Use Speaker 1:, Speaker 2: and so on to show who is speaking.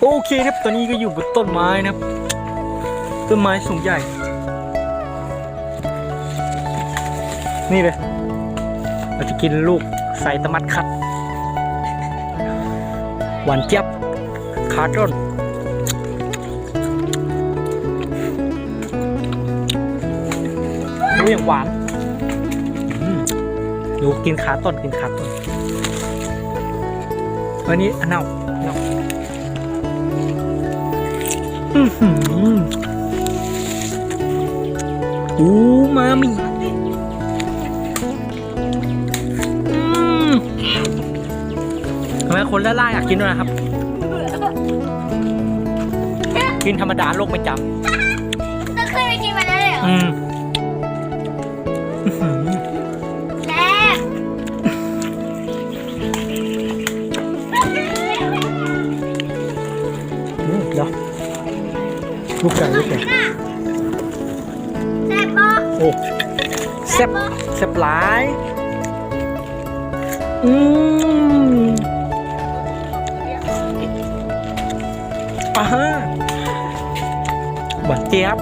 Speaker 1: โอเคครับ ตอนนี้ก็อยู่บนต้นไม้นะครับ ต้นไม้สูงใหญ่ นี่เลย เราจะกินลูกใส่ตะมัดคัด หวานเจี๊ยบคาต้นดูอย่างหวานอืมดูกินขาต้นกินขาต้นอันนี้อันเน่า อันเน่าอือหืออูมามิอืมทำไมคนละล่าอยากกินด้วยนะครับ กินธรรมดาโลกไม่จ
Speaker 2: ต้องเคยไปกินมาแล้วเลยเหรอำ
Speaker 1: อืมอื้อหือ
Speaker 2: แซ่บ
Speaker 1: อืมเดี๋ยว ลูกไก่ลูกไก่
Speaker 2: แซ่บปะ
Speaker 1: โอ้แซ่บแซ่บหลายอืมอ่าฮะบาดเจี๊ยบ